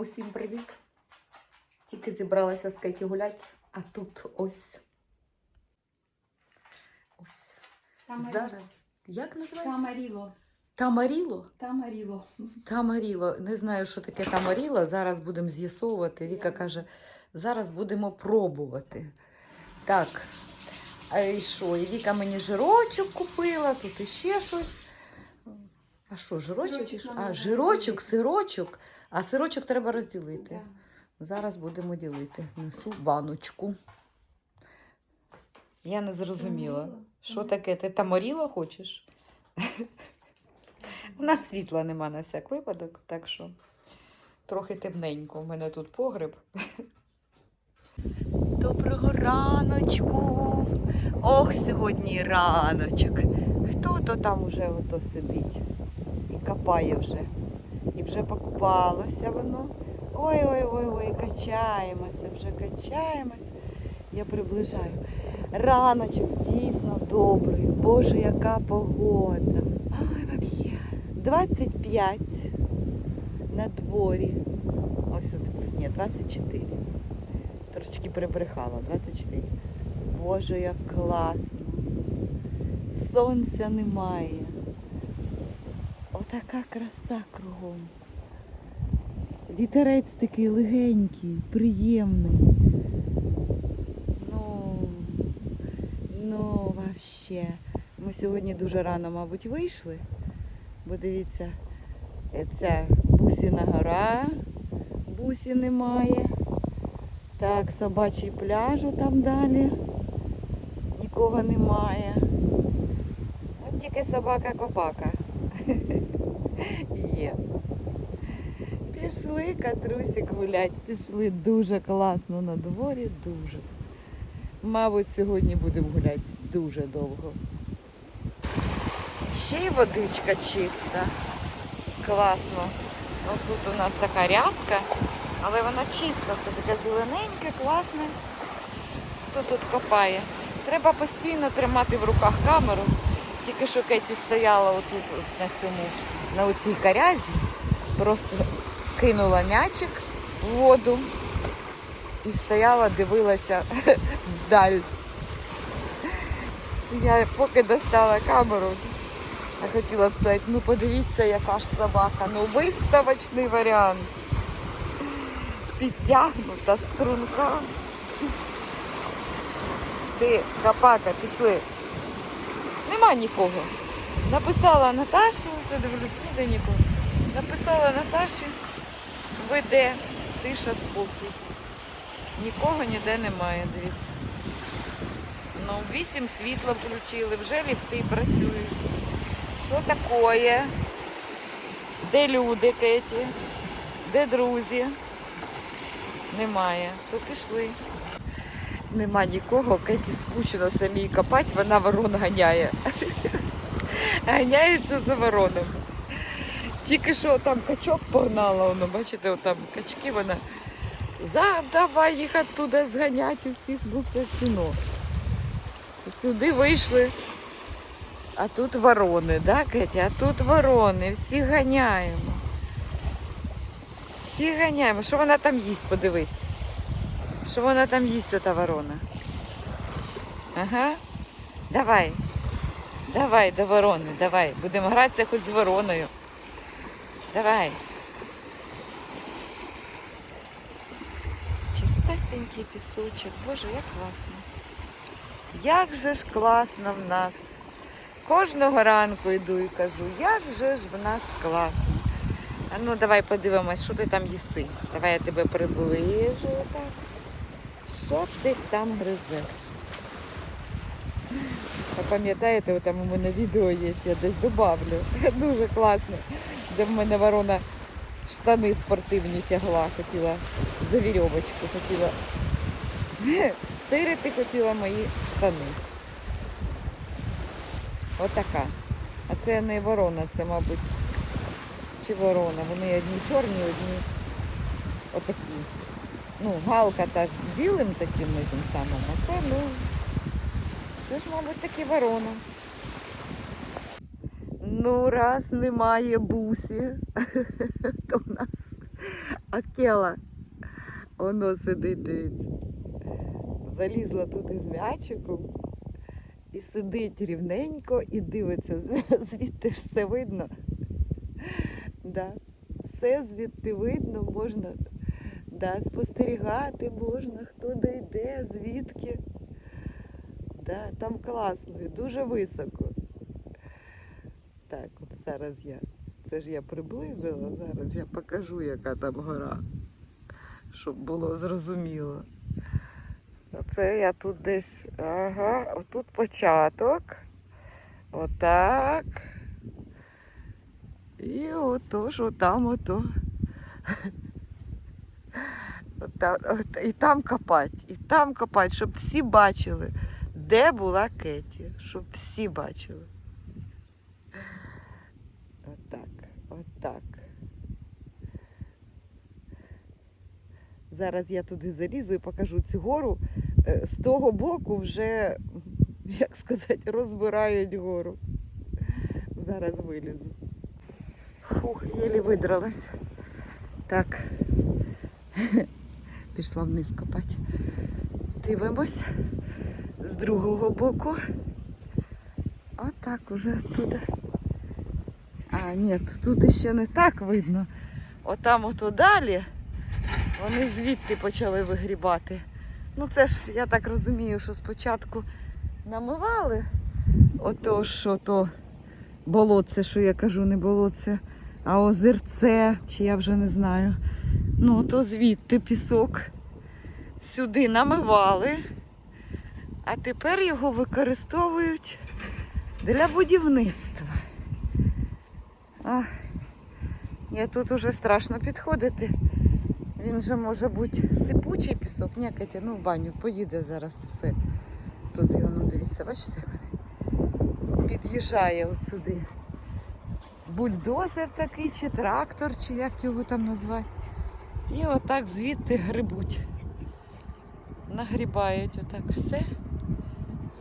Усім привіт! Тільки зібралася з Кеті гулять, а тут ось. Ось. Тамаріло. Зараз. Як називається? Тамаріло. Тамаріло? Тамаріло. Тамаріло. Не знаю, що таке тамаріло. Зараз будемо з'ясовувати. Віка каже, зараз будемо пробувати. Так. А і що? І Віка мені жирочок купила, тут іще щось. А що, жирочок? Нам А, жирочок, сирочок. А сирочок треба розділити. Да. Зараз будемо ділити. Несу баночку. Я не зрозуміла. Що таке? Ти тамаріло хочеш? У нас світла нема на всяк випадок, так що трохи темненько. У мене тут погреб. Доброго раночку. Ох, сьогодні раночок. Хто то там уже ото сидить і копає вже. І вже покупалося воно. Ой, ой, ой, ой, качаємося, вже качаємося. Я приближаю. Раночок дійсно добрий. Боже, яка погода. Ай, вообще. 25 на дворі. Ось от ні, 24. Трошечки перебрехала, 24. Боже, як класно. Сонця немає. Отака краса кругом. Вітерець такий легенький, приємний. Ну, ну, вообще. Ми сьогодні дуже рано, мабуть, вийшли. Бо дивіться, е, ця бусіна гора, бусі немає. Так, собачий пляж там далі. Нікого немає. От тільки собака-копака. Є. Пішли катрусик гулять, пішли дуже класно на дворі, дуже. Мабуть, сьогодні будемо гуляти дуже довго. Ще й водичка чиста. Класно. Ну, тут у нас така рязка, але вона чиста, це таке зелененьке, класне. Хто тут копає? Треба постійно тримати в руках камеру. Тільки що Кеті стояла отут на цьому, на оцій карязі, просто кинула м'ячик в воду і стояла, дивилася вдаль. Я поки достала камеру, я хотіла сказати, ну подивіться, яка ж собака, ну виставочний варіант. Підтягнута струнка. Ти, капака, пішли. Нема нікого. Написала Наташі, все дивлюсь, ніде нікого. Написала Наташі, веде, тиша, спокій. Нікого ніде немає, дивіться. Ну, вісім світла включили, вже ліфти працюють. Що таке? Де люди, Кеті? Де друзі? Немає. То пішли. Нема нікого, Кеті скучно самій копати, вона ворон ганяє. Ганяється за вороном. Тільки що там качок погнала, воно, бачите, там качки вона. За, давай їх оттуда зганяти усіх, ну це кіно. Сюди вийшли. А тут ворони, да, Кетя? А тут ворони, всі ганяємо. Всі ганяємо. Що вона там їсть, подивись. Що вона там їсть, ота ворона? Ага. Давай. Давай до ворони, давай. Будемо гратися хоч з вороною. Давай. Чистесенький пісочок. Боже, як класно. Як же ж класно в нас. Кожного ранку йду і кажу, як же ж в нас класно. А ну давай подивимось, що ти там їси. Давай я тебе приближу так. Що ти там гризеш? А пам'ятаєте, там у мене відео є, я десь добавлю. Дуже класно. Де в мене ворона штани спортивні тягла, хотіла за вірьовочку, хотіла стирити хотіла мої штани. Отака. А це не ворона, це, мабуть, чи ворона. Вони одні чорні, одні отакі. Ну, галка та ж з білим таким тим самим, а це, ну, це ж, мабуть, таки ворона. Ну, раз немає бусі, то в нас Акела. Воно сидить, дивіться. Залізла туди з м'ячиком і сидить рівненько і дивиться. Звідти все видно. Да. Все звідти видно, можна да, спостерігати можна, хто де йде, звідки. Да, там класно дуже високо. Так, от зараз я. Це ж я приблизила, зараз я покажу, яка там гора, щоб було зрозуміло. Оце я тут десь. Ага, отут початок. Отак. І ото ж отам ото. І там копать, і там копать, щоб всі бачили, де була Кеті, щоб всі бачили. Отак. Зараз я туди залізу і покажу цю гору. Е, З того боку вже, як сказати, розбирають гору. Зараз вилізу. Фух, єлі видралась. Так. Пішла вниз копати. Дивимось з другого боку. Отак уже туди. А, ні, тут ще не так видно. Отам ото далі вони звідти почали вигрібати. Ну це ж, я так розумію, що спочатку намивали ото що то болотце, що я кажу, не болотце, а озерце, чи я вже не знаю. Ну, то звідти пісок сюди намивали, а тепер його використовують для будівництва. Ах, я тут уже страшно підходити. Він же може бути сипучий пісок. Ні, Катя, ну в баню поїде зараз все. Туди воно дивіться, бачите, вони під'їжджає от сюди. Бульдозер такий, чи трактор, чи як його там назвати. І отак звідти грибуть. Нагрібають отак все.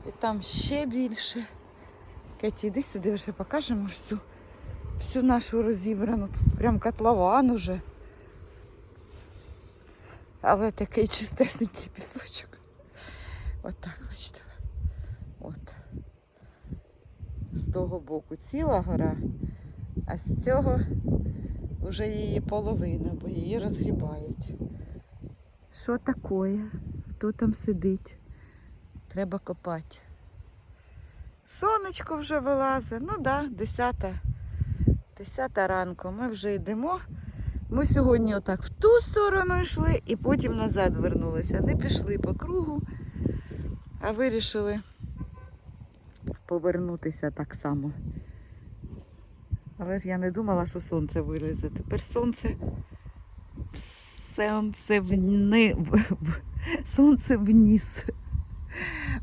І там ще більше. Кеті, іди сюди вже покажемо всю, всю нашу розібрану. Тут прям котлован уже. Але такий чистесенький пісочок. Отак, бачите. От. З того боку ціла гора, а з цього вже її половина, бо її розгрібають. Що таке? Хто там сидить? Треба копати. Сонечко вже вилазить. Ну так, да, 10. 10 ранку. Ми вже йдемо. Ми сьогодні отак в ту сторону йшли і потім назад вернулися. Не пішли по кругу, а вирішили повернутися так само. Але ж я не думала, що сонце вилізе. Тепер сонце сонце вни... сонце вніс.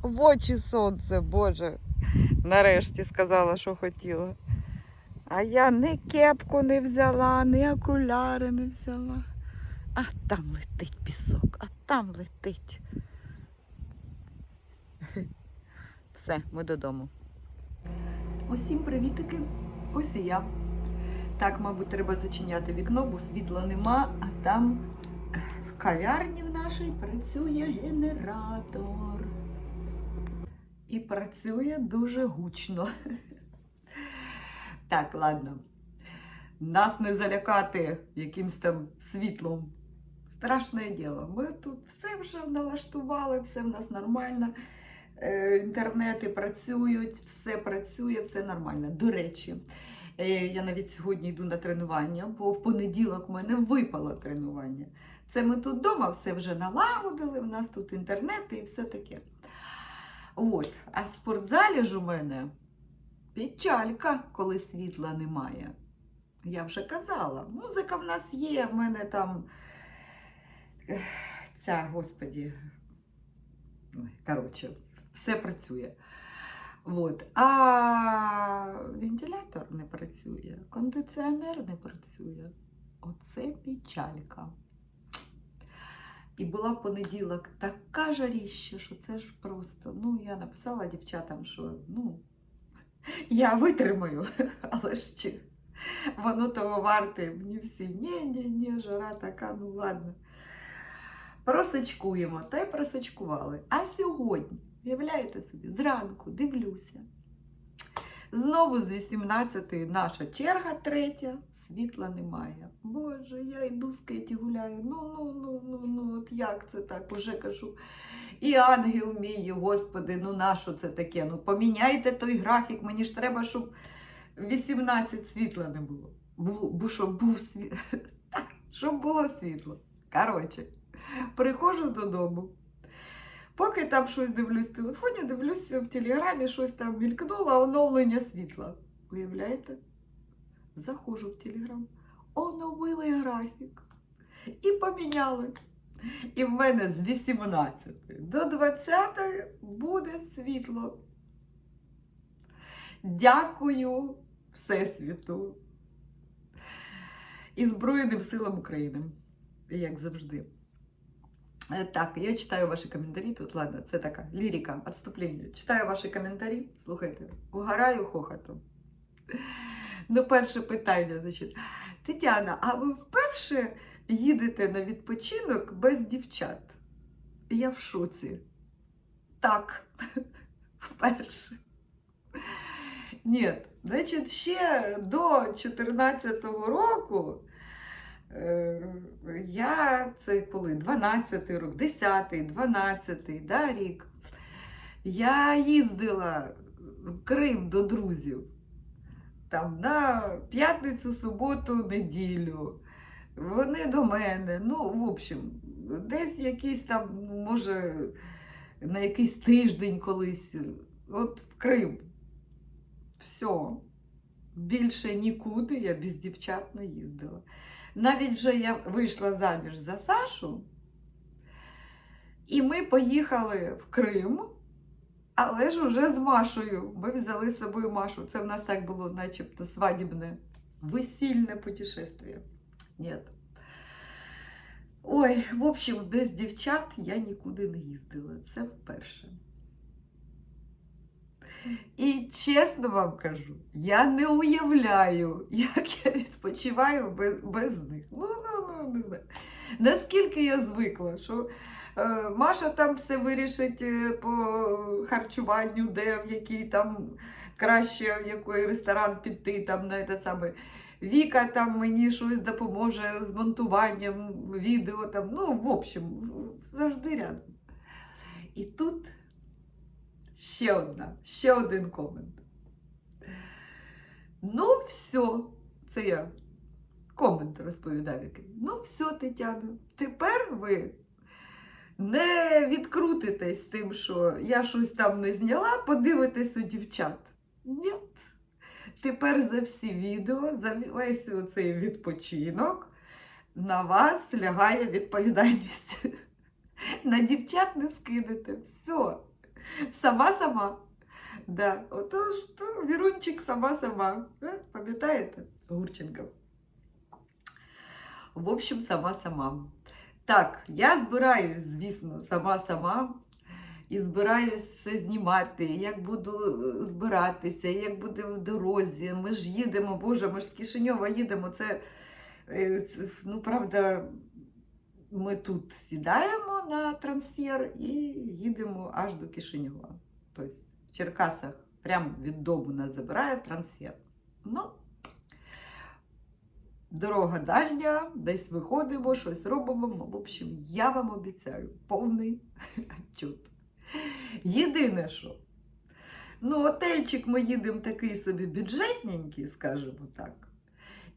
В очі сонце, Боже. Нарешті сказала, що хотіла. А я ні кепку не взяла, ні окуляри не взяла. А там летить пісок, а там летить. Все, ми додому. Усім привітики! Ось і я. Так, мабуть, треба зачиняти вікно, бо світла нема, а там е, в кав'ярні в нашій працює генератор. І працює дуже гучно. Так, ладно. Нас не залякати якимсь там світлом. Страшне діло. Ми тут все вже налаштували, все в нас нормально. Е, Інтернети працюють, все працює, все нормально. До речі, е, я навіть сьогодні йду на тренування, бо в понеділок у мене випало тренування. Це ми тут вдома все вже налагодили, у нас тут інтернет і все таке. От, а в спортзалі ж у мене печалька, коли світла немає. Я вже казала, музика в нас є, в мене там ця, господі, коротше, все працює. От. А вентилятор не працює, кондиціонер не працює. Оце печалька. І була в понеділок така жаріща, що це ж просто. Ну, я написала дівчатам, що ну, я витримаю, але ще Воно того варте. Мені всі, ні, ні, ні, жара така, ну ладно. Просачкуємо, та й просачкували. А сьогодні, уявляєте собі, зранку дивлюся. Знову з 18-ї наша черга третя, світла немає. Боже, я йду з Кеті гуляю. Ну, ну, ну, ну, ну, от як це так уже кажу. І ангел мій, Господи, ну нащо це таке? Ну поміняйте той графік, мені ж треба, щоб 18 світла не було. Бу, бу, щоб був світ. Щоб було світло. Коротше, приходжу додому. Поки там щось дивлюсь в телефоні, дивлюся в телеграмі, щось там мількнуло, оновлення світла. Уявляєте? Заходжу в телеграм, оновили графік. І поміняли. І в мене з 18 до 20 буде світло. Дякую Всесвіту і Збройним силам України, як завжди. Е, Так, я читаю ваші коментарі. Тут ладно, це така лірика, відступлення. Читаю ваші коментарі. Слухайте, угораю хохотом. Ну, перше питання, значить. Тетяна, а ви вперше їдете на відпочинок без дівчат? Я в шоці. Так, вперше. Ні, значить, ще до 14-го року я це коли 12 й рік, 10, й 12 й, да, рік. Я їздила в Крим до друзів. Там на п'ятницю, суботу, неділю. Вони до мене. Ну, в общем, десь якийсь там, може, на якийсь тиждень колись. От в Крим. Все. Більше нікуди я без дівчат не їздила. Навіть вже я вийшла заміж за Сашу, і ми поїхали в Крим, але ж уже з Машою. Ми взяли з собою Машу. Це в нас так було, начебто, свадібне, весільне путешествие. Ні. Ой, в общем, без дівчат я нікуди не їздила. Це вперше. І чесно вам кажу, я не уявляю, як я відпочиваю без, без них. Ну, ну, ну, не знаю. Наскільки я звикла, що е, Маша там все вирішить е, по харчуванню, де в який там краще, в який ресторан піти, там на те саме. Віка там мені щось допоможе з монтуванням відео. Там, ну, в общем, завжди рядом. І тут ще одна, ще один комент. Ну, все, це я комент розповідаю який. Ну, все, Тетяно, тепер ви не відкрутитесь тим, що я щось там не зняла, подивитесь у дівчат. Ні. Тепер за всі відео, за весь цей відпочинок на вас лягає відповідальність. На дівчат не скидете. Все. Сама-сама. Да. Отож, то Вірунчик сама-сама. Е, Пам'ятаєте? Гурченко. В общем, сама-сама. Так, я збираюсь, звісно, сама-сама. І збираюсь все знімати, як буду е, збиратися, як буде в дорозі. Ми ж їдемо, Боже, ми ж з Кишиньова їдемо. Е, це, ну, правда, ми тут сідаємо на трансфер і їдемо аж до Кишиньова. Тобто в Черкасах прямо від дому нас забирає трансфер. Ну, дорога дальня, десь виходимо, щось робимо. В общем, я вам обіцяю повний отчет. Єдине, що. Ну, отельчик ми їдемо такий собі бюджетненький, скажімо так.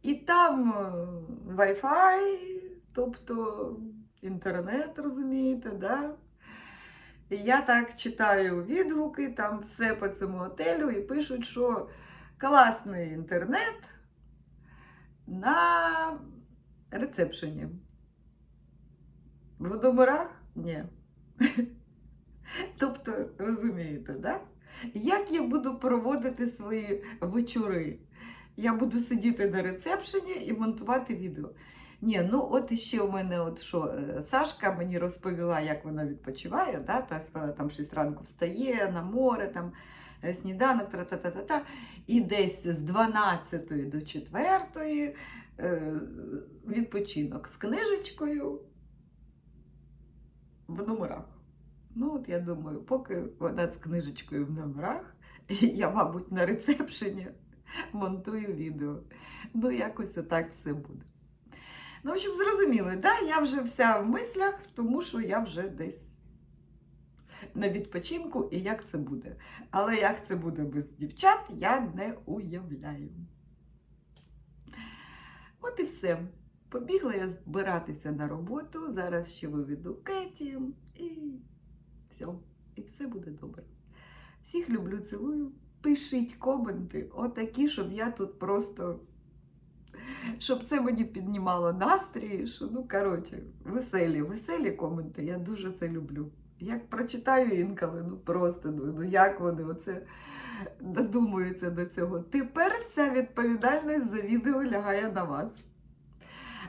І там е, Wi-Fi, тобто інтернет, розумієте, да? І я так читаю відгуки, там все по цьому готелю, і пишуть, що класний інтернет на рецепшені. В номерах ні. Тобто, розумієте, да? як я буду проводити свої вечори? Я буду сидіти на рецепшені і монтувати відео. Ні, ну от іще у мене, от що е, Сашка мені розповіла, як вона відпочиває, да? тобто вона там 6 ранку встає на море, там е, сніданок, тра-та-та-та-та. І десь з 12 до 4 е, відпочинок з книжечкою в номерах. Ну, от я думаю, поки вона з книжечкою в номерах, я, мабуть, на рецепшені монтую відео. Ну, якось отак все буде. Ну, в общем, зрозуміли, да? я вже вся в мислях, тому що я вже десь на відпочинку і як це буде. Але як це буде без дівчат, я не уявляю. От і все. Побігла я збиратися на роботу. Зараз ще виведу Кеті і все. І все буде добре. Всіх люблю, цілую. Пишіть коменти, отакі, щоб я тут просто. Щоб це мені піднімало настрій, що ну коротше, веселі, веселі коменти. Я дуже це люблю. Як прочитаю інколи, ну просто ну, як вони оце додумуються до цього. Тепер вся відповідальність за відео лягає на вас.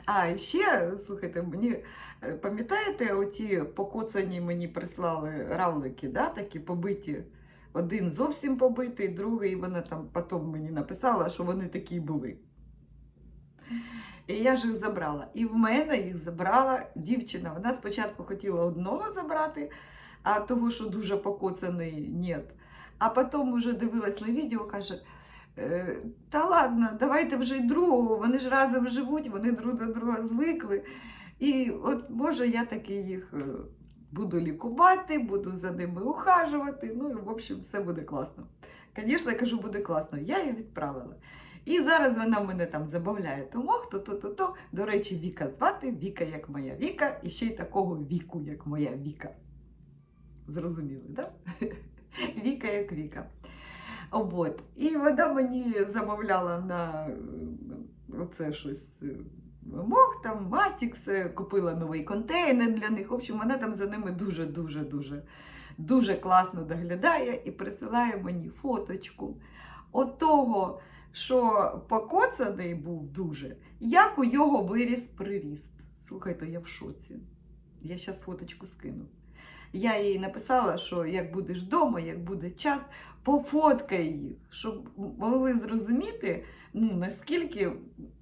А ще, слухайте, мені е, пам'ятаєте, оті покоцані мені прислали равлики, да, такі побиті. Один зовсім побитий, другий вона там потім мені написала, що вони такі були. І я ж їх забрала. І в мене їх забрала дівчина. Вона спочатку хотіла одного забрати, а того, що дуже покоцаний, ні. А потім вже дивилась на відео, каже: «Е, та ладно, давайте вже й другого, вони ж разом живуть, вони друг до друга звикли. І от може я таки їх е, буду лікувати, буду за ними ухажувати. Ну в общем, все буде класно. Звісно, я кажу, буде класно. Я її відправила. І зараз вона мене там забавляє тому, хто то, то, то. До речі, Віка звати, Віка як моя Віка, і ще й такого віку, як моя Віка. Зрозуміли, так? Да? Віка як Віка. От. І вона мені замовляла на е, оце щось. е, Мох там, матік, все купила новий контейнер для них. В общем, вона там за ними дуже-дуже дуже дуже класно доглядає і присилає мені фоточку. Отого, що покоцаний був дуже, як у його виріс приріст. Слухайте, я в шоці. Я зараз фоточку скину. Я їй написала, що як будеш вдома, як буде час, пофоткай їх, щоб могли зрозуміти, ну, наскільки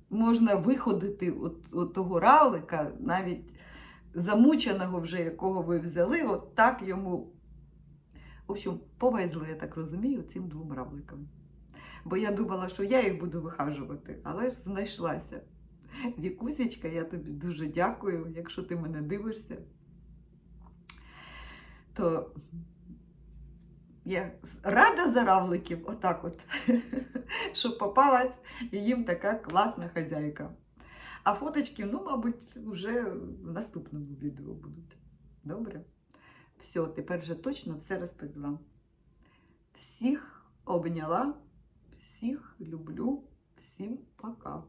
можна виходити от, от того равлика, навіть замученого вже, якого ви взяли, от так йому. В общем, повезли, я так розумію, цим двом равликам. Бо я думала, що я їх буду вихажувати, але ж знайшлася. Вікусечка, я тобі дуже дякую, якщо ти мене дивишся. То я рада за равликів, отак от, що попалась і їм така класна хазяйка. А фоточки, ну, мабуть, вже в наступному відео будуть. Добре? Все, тепер вже точно все розповіла. Всіх обняла, всіх люблю, всім пока.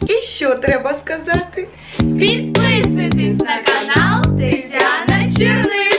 І що треба сказати? Підписуйтесь на канал Тетяна Черник.